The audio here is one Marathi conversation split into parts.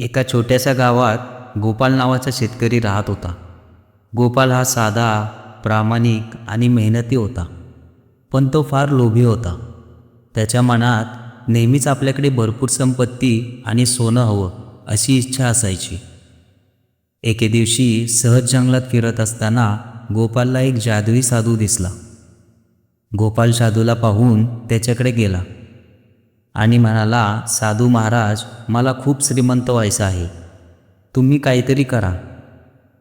एका छोट्याशा गावात गोपाल नावाचा शेतकरी राहत होता. गोपाल हा साधा प्रामाणिक आणि मेहनती होता पण तो फार लोभी होता. त्याच्या मनात नेहमीच आपल्याकडे भरपूर संपत्ती आणि सोनं हवं अशी इच्छा असायची. एके दिवशी सहज जंगलात फिरत असताना गोपालला एक जादुई साधू दिसला. गोपाल साधूला पाहून त्याच्याकडे गेला. आणि म्हणाला साधू महाराज मला खूप श्रीमंत व्हायचं आहे. तुम्ही काहीतरी करा.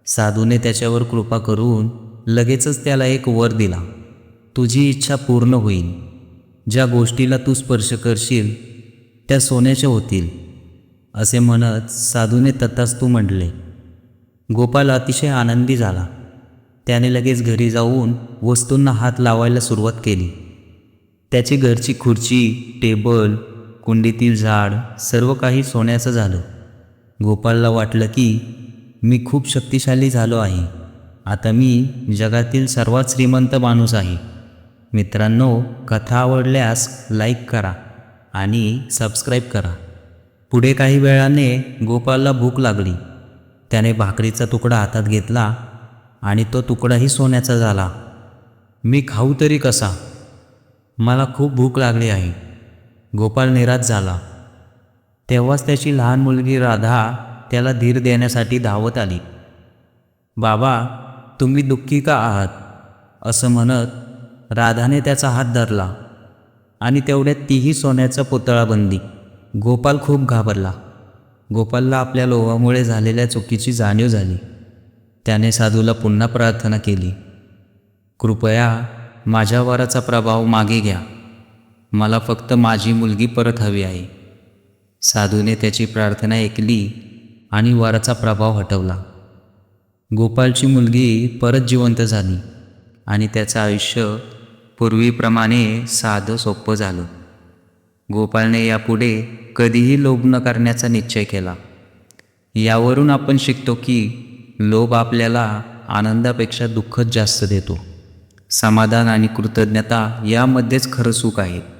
साधूने त्याच्यावर कृपा करून लगेचच त्याला एक वर दिला. तुझी इच्छा पूर्ण होईल. ज्या गोष्टीला तू स्पर्श करशील त्या सोन्याच्या होतील असे म्हणत साधूने तथास्तू म्हटले. गोपाल अतिशय आनंदी झाला. त्याने लगेच घरी जाऊन वस्तूंना हात लावायला सुरुवात केली. त्याची घरची खुर्ची टेबल कुंडीतील झाड सर्व काही सोन्याचं झालं. गोपालला वाटलं की मी खूप शक्तिशाली झालो आहे. आता मी जगातील सर्वात श्रीमंत माणूस आहे. मित्रांनो कथा आवडल्यास लाईक करा आणि सबस्क्राईब करा. पुढे काही वेळाने गोपालला भूक लागली. त्याने भाकरीचा तुकडा हातात घेतला आणि तो तुकडाही सोन्याचा झाला. मी खाऊ तरी कसा? मला खूप भूक लागली आहे. गोपाल निराश झाला. तेव्हाच त्याची लहान मुलगी राधा त्याला धीर देण्यासाठी धावत आली. बाबा तुम्ही दुःखी का आहात? असं म्हणत राधाने त्याचा हात धरला आणि तेवढ्यात तीही सोन्याचा पुतळा बनली गोपाल खूप घाबरला. गोपालला आपल्या लोभामुळे झालेल्या चुकीची जाणीव झाली. त्याने साधूला पुन्हा प्रार्थना केली. कृपया माझ्या वराचा प्रभाव मागे घ्या. मला फक्त माझी मुलगी परत हवी आहे. साधूने त्याची प्रार्थना ऐकली आणि वराचा प्रभाव हटवला. गोपालची मुलगी परत जिवंत झाली आणि त्याचं आयुष्य पूर्वीप्रमाणे साधं सोपं झालं. गोपालने यापुढे कधीही लोभ न करण्याचा निश्चय केला. यावरून आपण शिकतो की लोभ आपल्याला आनंदापेक्षा दुःखच जास्त देतो. समाधान आणि कृतज्ञता यामध्येच खरं सुख आहे.